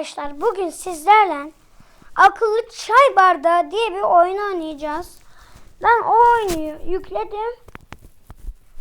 Arkadaşlar bugün sizlerle akıllı çay bardağı diye bir oyun oynayacağız. Ben o oyunu yükledim.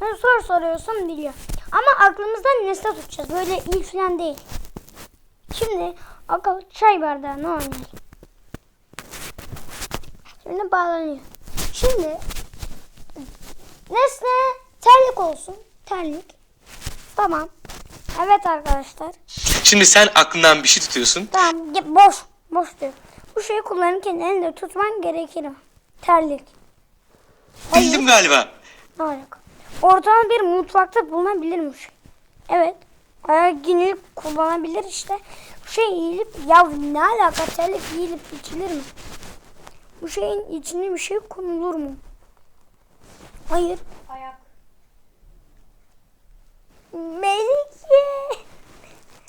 Ben soru soruyorsun biliyor. Ama aklımızda nesne tutacağız. Böyle il falan değil. Şimdi akıllı çay bardağını oynayalım. Şimdi bağlanıyor. Şimdi nesne terlik olsun. Terlik. Tamam. Evet arkadaşlar. Şimdi sen aklından bir şey tutuyorsun. Tamam boş. Boş diyor. Bu şeyi kullanırken elinde tutman gerekir mi? Terlik. Bildim galiba. Ne alaka? Ortalama bir mutfakta bulunabilir mi bu şey? Evet. Ayak ginilip kullanabilir işte. Bu şey yiyilip ya ne alaka terlik yiyilip içilir mi? Bu şeyin içine bir şey konulur mu? Hayır. Ayak. Melike.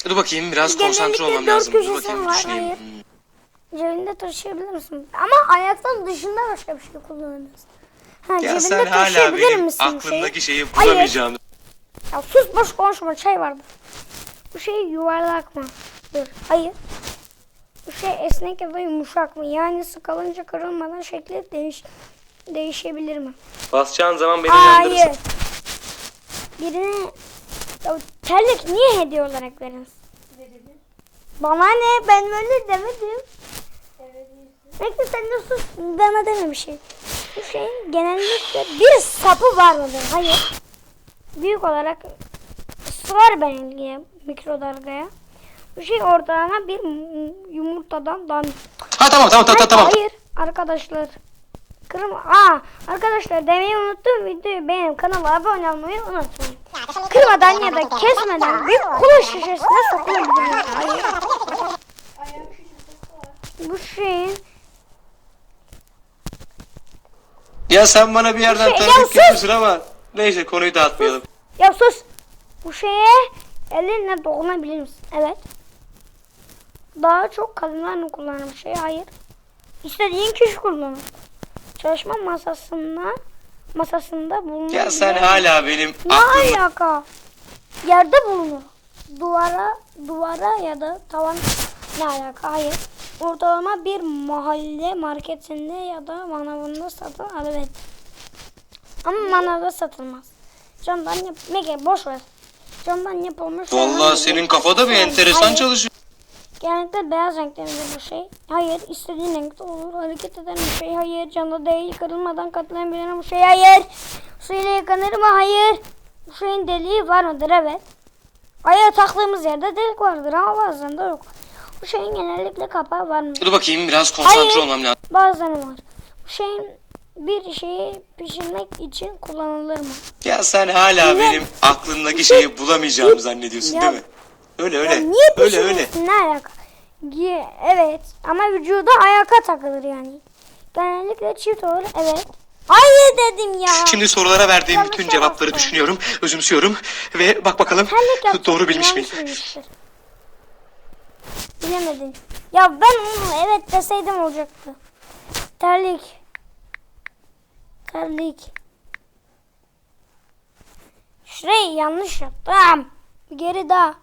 Dur bakayım biraz Genellikle konsantre olmam lazım. Dur köşesi bakayım var, düşüneyim. hayır. Cebinde taşıyabilir misin? Ama ayaktan dışında başka bir şey kullanabilirsin. Ha, Ya cebinde sen hala taşıyabilir benim şeyi? aklımdaki şeyi Hayır. bulamayacağım. Ya sus boş konuşma çay vardı. Bu şey yuvarlak mı? Dur. Hayır. Bu şey esnek ya da yumuşak mı? Yani sıkılınca kırılmadan şekli değiş değişebilir mi? Basacağın zaman beni Hayır. uyandırırsın. Birine ya, terlik niye hediye olarak veriyorsun? Verebilir. Bana ne? Ben böyle demedim. Verebilirsin. Bekle sen de sus. Bana deme bir şey. Bu şeyin genellikle bir sapı var mıdır? Hayır. Büyük olarak sığar benimle mikrodalgaya. Bu şey ortalama bir yumurtadan daha... Ha tamam tamam tamam tamam. Hayır arkadaşlar. Kırma. Aa arkadaşlar demeyi unuttum. Videoyu beğenip kanala abone olmayı unutmayın. Kırmadan ya da kesmeden bir kola şişesine var. Bu şeyin Ya sen bana bir yerden Şey, ya tanıdık sus! geliyorsun ama neyse konuyu dağıtmayalım. Ya sus. Bu şeye elinle dokunabilir misin? Evet. Daha çok kadınlar mı kullanır bu şeyi? Hayır. İstediğin kişi kullanır. Çalışma masasında masasında bulunur. Ya sen hala benim Ne alaka? Yerde bulunur. Duvara, duvara ya da tavan ne alaka? Hayır. Ortalama bir mahalle marketinde ya da manavında satın alır. Ama manavda satılmaz. Camdan yap... Mege boş ver. Camdan yapılmış. Vallahi senin kafada bir enteresan çalışıyor. Genellikle beyaz renkte midir bu şey? Hayır. istediğin renkte olur. Hareket eden bir şey. Hayır. Camda değil. Kırılmadan katlanabilir bu şey. Hayır. Suyla yıkanır mı? Hayır. Bu şeyin deliği var mıdır? Evet. Ayağa taktığımız yerde delik vardır ama bazen de yok. Bu şeyin genellikle kapağı var mı? Dur bakayım biraz konsantre Hayır. olmam lazım. Bazen var. Bu şeyin bir şeyi pişirmek için kullanılır mı? Ya sen hala Ya- benim aklımdaki şeyi bulamayacağımı zannediyorsun Ya- değil mi? Öyle Ya öyle. niye Öyle öyle. Ne alaka? Evet ama vücuda ayaka takılır yani. Genellikle çift olur. Evet. Hayır dedim ya. Şimdi sorulara verdiğim Yanlış bütün cevapları yaptım. düşünüyorum, özümsüyorum ve bak bakalım Terlik doğru bilmiş miyim? Bilemedin. Ya ben onu evet deseydim olacaktı. Terlik. Terlik. Şurayı yanlış yaptım. Geri daha.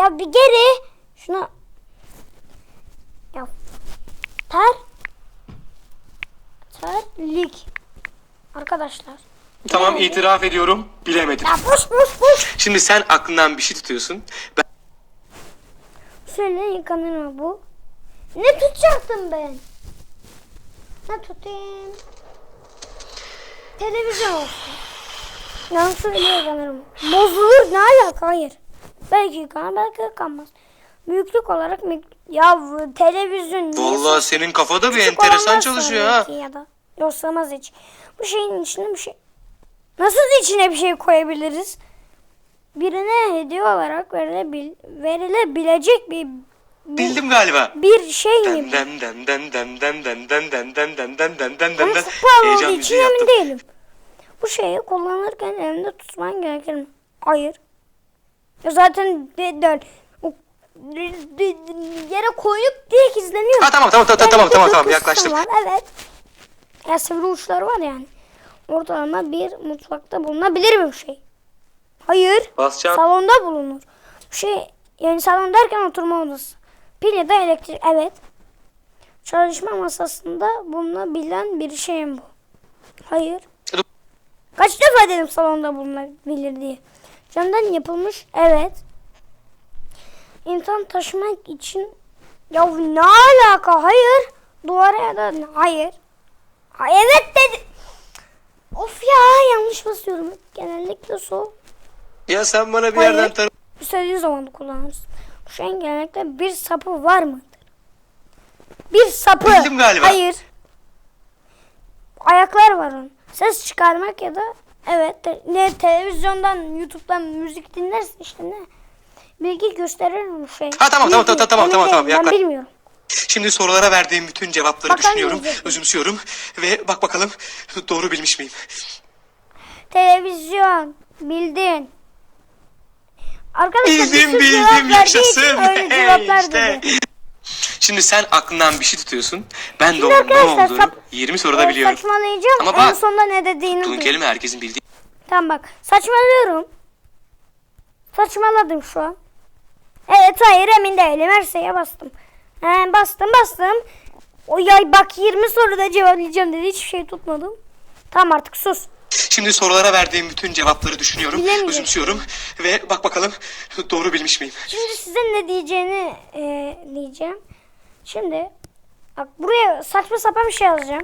Ya bir geri. Şuna. Ya. Ter. Terlik. Arkadaşlar. Tamam itiraf ediyorum, bilemedim. Ya boş boş boş. Şimdi sen aklından bir şey tutuyorsun. Ben Şöyle yıkanır mı bu? Ne tutacaktım ben? Ne tutayım? Televizyon olsun. Nasıl öyle yıkanırım? Bozulur ne alaka? Hayır. Belki yıkanır belki yıkanmaz. Büyüklük olarak mik- ya televizyon Vallahi senin kafada bir enteresan çalışıyor ha. Ya da yok sığmaz hiç. Bu şeyin içine bir şey... Nasıl içine bir şey koyabiliriz? Birine hediye olarak verilebil verilebilecek bir Bildim galiba. bir şey mi? Dem dem dem dem dem dem dem dem dem dem dem Ama dem çok pahalı Heyecan için emin değilim. Bu şeyi kullanırken elinde tutman gerekir mi? Hayır. Ya zaten de- yere koyup direkt izleniyor. Ha tamam tamam tamam tamam tamam bir tamam yaklaştım. Var. Evet. Ya sivri uçları var yani. Ortalama bir mutfakta bulunabilir mi bu şey? Hayır. Basacağım. Salonda bulunur. Bu şey yani salon derken oturma odası. Pil ya da elektrik. Evet. Çalışma masasında bulunabilen bir şey mi bu? Hayır. Kaç defa dedim salonda bulunabilir diye. Camdan yapılmış. Evet. İnsan taşımak için ya ne alaka? Hayır. Duvara ya da hayır. Ha, evet dedi. Of ya yanlış basıyorum. Genellikle sol. Ya sen bana bir Hayır. yerden tanı... İstediğin zaman da kullanırsın. Bu şeyin genellikle bir sapı var mıdır? Bir sapı. Bildim galiba. Hayır. Ayaklar var onun. Ses çıkarmak ya da evet te- ne televizyondan YouTube'dan müzik dinlersin işte ne. Bilgi gösterir mi şey? Ha, tamam, tamam, Bilgi, tamam, tamam, tamam, tamam. Ben bilmiyorum. Şimdi sorulara verdiğim bütün cevapları Bakalım düşünüyorum, diyecek. özümsüyorum ve bak bakalım doğru bilmiş miyim? Televizyon. Bildin. Arkadaşlar Bildim bildim yaşasın. Öyle cevaplar işte. dedi. Şimdi sen aklından bir şey tutuyorsun. Ben de Şimdi onun ne arkadaşlar, olduğunu sap- 20 soruda Ee, biliyorum. Saçmalayacağım. Ama en bak, sonunda ne dediğini duy. kelime herkesin bildiği. Tamam bak. Saçmalıyorum. Saçmaladım şu an. Evet hayır emin değilim. Her şeye bastım. He, bastım bastım. O yay bak 20 soruda cevaplayacağım dedi. Hiçbir şey tutmadım. Tamam artık sus. Şimdi sorulara verdiğim bütün cevapları düşünüyorum, Bilemeyeceksin. özümsüyorum ve bak bakalım doğru bilmiş miyim? Şimdi size ne diyeceğini e, diyeceğim. Şimdi bak buraya saçma sapan bir şey yazacağım.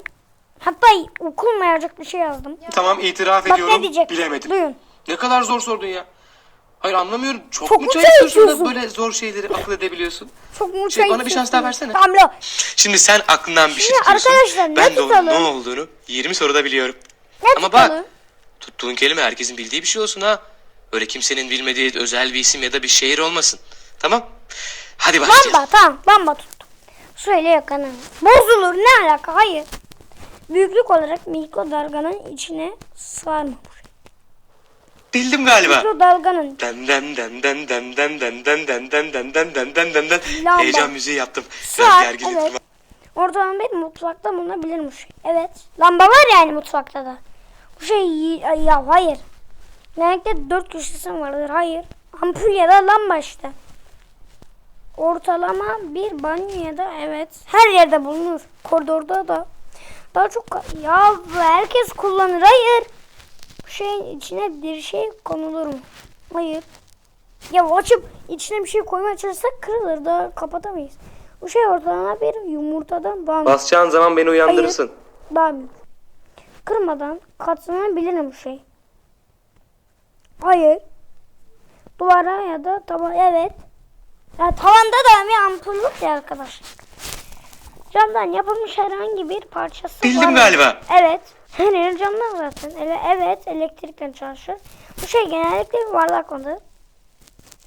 Hatta okunmayacak bir şey yazdım. Tamam itiraf Bak ediyorum. ne diyecek? Bilemedim. Duyun. Ne kadar zor sordun ya. Hayır anlamıyorum. Çok, Çok mu içiyorsun da böyle zor şeyleri akıl edebiliyorsun? Çok mu Şey, çay bana bir şans daha versene. Tamam lo. Şimdi sen aklından bir şey Şimdi tutuyorsun. arkadaşlar, ne ben de onun tutalım? ne olduğunu 20 soruda biliyorum. Ne Ama tutalım? bak tuttuğun kelime herkesin bildiği bir şey olsun ha. Öyle kimsenin bilmediği özel bir isim ya da bir şehir olmasın. Tamam? Hadi başlayalım. Lamba tamam lamba tuttum. Söyle yakanı. Bozulur ne alaka hayır. Büyüklük olarak mikrodalganın içine sığar mı? Bildim galiba. Mikrodalganın Den den den den den den den den den den den den den den den den Lamba. Heyecan müziği yaptım. Sığar evet. Ortalama bir mutfakta bulunabilirmiş. Evet. Lamba var yani mutfakta da. Bu şey ya hayır. Genellikle dört köşesi vardır? Hayır. Ampul ya da lamba işte. Ortalama bir banyo ya da evet. Her yerde bulunur. Koridorda da. Daha çok ya herkes kullanır. Hayır. Bu şeyin içine bir şey konulur mu? Hayır. Ya açıp içine bir şey koymaya çalışsak kırılır da kapatamayız. Bu şey ortalama bir yumurtadan daha. Basacağın zaman beni uyandırırsın. Daha büyük. Kırmadan katlanabilir mi bu şey? Hayır. Duvara ya da taban evet. Ya tavanda da bir ampul yok ya arkadaşlar. Camdan yapılmış herhangi bir parçası Bildim var galiba. Evet. Yer camdan zaten. Ele, evet elektrikten çalışır. Bu şey genellikle yuvarlak olur.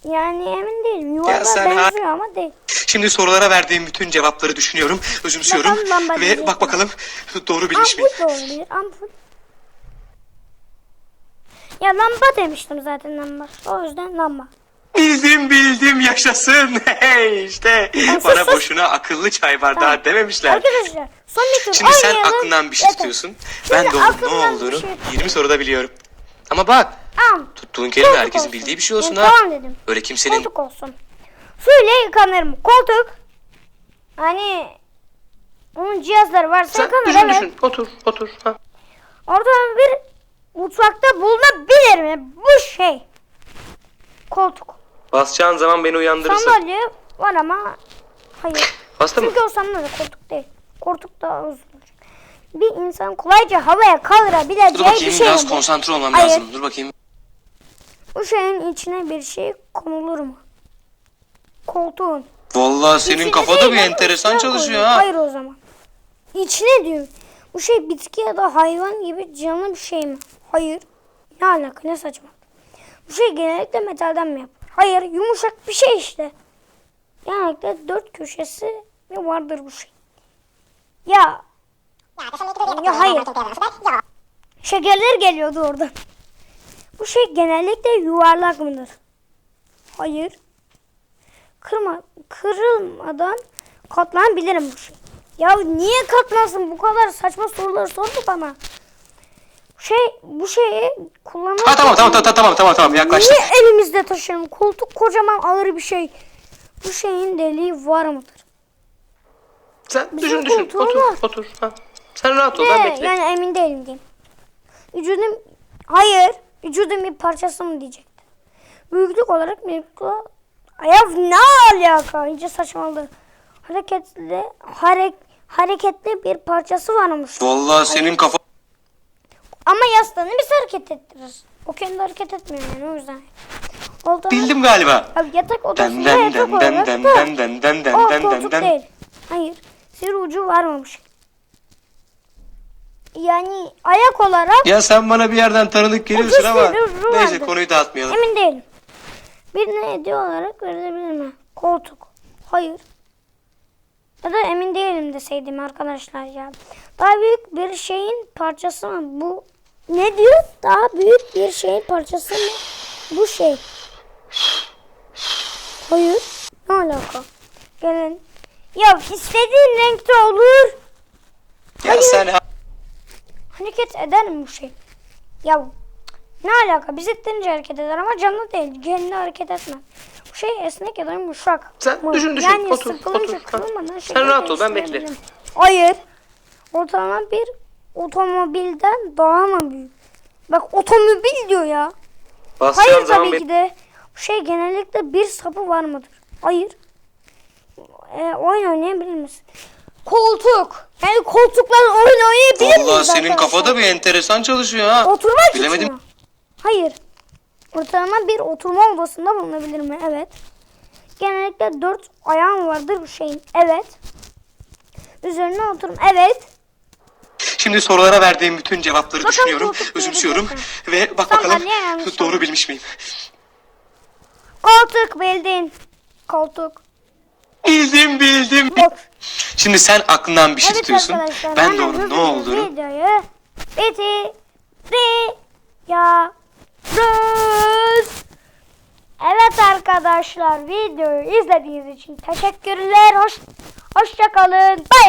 Yani emin değilim. Yuvarlağa sen ha- benziyor ama değil. Şimdi sorulara verdiğim bütün cevapları düşünüyorum, özümsüyorum Bakalım ve bak mi? bakalım doğru bilmiş miyim? Ampul de olabilir. Ampul. Ya lamba demiştim zaten lamba. O yüzden lamba. Bildim bildim yaşasın. Hey işte bana sus. boşuna akıllı çay bardağı Tamam. dememişler. Arkadaşlar son bir tur Şimdi sen oynayalım. aklından bir şey tutuyorsun. Şimdi Ben de onun ne aklımdan bir olduğunu şey- 20 soruda biliyorum. Ama bak tuttuğun kelime Koltuk herkesin olsun. bildiği bir şey olsun ha. Tamam dedim. Öyle kimsenin Koltuk olsun. Suyla yıkanır mı? Koltuk. Hani onun cihazları varsa sen yıkanır düşün evet. düşün otur otur. Ha. Orada bir mutfakta bulunabilir mi? Bu şey. Koltuk. Basacağın zaman beni uyandırırsın. Sandalye var ama hayır. Bastı mı? Çünkü o sandalye koltuk değil. Koltuk daha uzun. Bir insan kolayca havaya kaldırabileceği Dur bir bakayım şey biraz mi konsantre olmam Hayır. lazım. Dur bakayım. Bu şeyin içine bir şey konulur mu? Koltuğun. Vallahi senin İçine kafada değil bir enteresan çalışıyor koyulur. ha. Hayır o zaman. İçine diyor. Bu şey bitki ya da hayvan gibi canlı bir şey mi? Hayır. Ne alaka ne saçma. Bu şey genellikle metalden mi yapılır? Hayır yumuşak bir şey işte. Genellikle dört köşesi ve vardır bu şey. Ya. Ya hayır. Şekerler geliyordu orada. Bu şey genellikle yuvarlak mıdır? Hayır. Kırma, kırılmadan katlanabilirim bu şey. Ya niye katlansın? Bu kadar saçma soruları sordu bana. Şey bu şeyi kullanırken Ha tamam tamam tamam tamam tamam tamam yaklaştık. niye elimizde taşıyalım? Koltuk kocaman ağır bir şey. Bu şeyin deliği var mıdır? Sen Bizim düşün düşün. Otur var. otur. Ha. Sen rahat ol ben Ne? bekle. Yani emin değilim diyeyim. Vücudum hayır. Vücudun bir parçası mı diyecekti. Büyüklük olarak büyüklük ya ne alaka? İyice saçmaladı. Hareketli harek, hareketli bir parçası varmış. Vallahi senin kafa Ama yastığını biz hareket ettiririz. O kendi hareket etmiyor yani o yüzden. Oldu. bildim galiba. Abi yatak odasında den yatak den olarak den da- den den den den o den koltuk den. değil. Hayır. Sivri ucu varmamış. Yani ayak olarak Ya sen bana bir yerden tanıdık geliyorsun ama neyse vardı. konuyu dağıtmayalım. emin değilim. Bir ne hediye olarak verilebilir mi? Koltuk. Hayır. Ya da emin değilim deseydim arkadaşlar ya. Daha büyük bir şeyin parçası mı? Bu ne diyor? Daha büyük bir şeyin parçası mı? Bu şey. Hayır. Ne alaka? Gelin. Ya istediğin renkte olur. Ya sen ha- Hareket eder mi bu şey? Ya ne alaka? Biz ettirince hareket eder ama canlı değil. Kendi hareket etmez. Bu şey esnek ya da yumuşak. Sen mı? düşün, düşün. Yani Otur, sıkılınca otur. kırılmadan Sen rahat ol, ben beklerim. Hayır. Ortalama bir otomobilden daha mı büyük? Bak otomobil diyor ya. basacağım Hayır tabii bek- ki de. Bu şey genellikle bir sapı var mıdır? Hayır. Ee, oyun oynayabilir misin? Koltuk. Yani koltukla oyun oynayabilir miyiz Vallahi senin kafada bir enteresan çalışıyor ha. Oturma için Bilemedim. mi? Hayır. Ortalama bir oturma odasında bulunabilir mi? Evet. Genellikle dört ayağım vardır bu şeyin. Evet. Üzerine oturum. Evet. Şimdi sorulara verdiğim bütün cevapları Bakalım düşünüyorum, koltuk özümsüyorum ve bak Tamam, bakalım yanlış doğru bilmiş miyim? Koltuk bildin. Koltuk. Bildim bildim. Bak. Şimdi sen aklından bir şey tutuyorsun. arkadaşlar. Ben hemen onun ne hızlıca olduğunu Videoyu bitiriyoruz. Evet arkadaşlar videoyu izlediğiniz için teşekkürler. Hoş, hoşça kalın. Bye.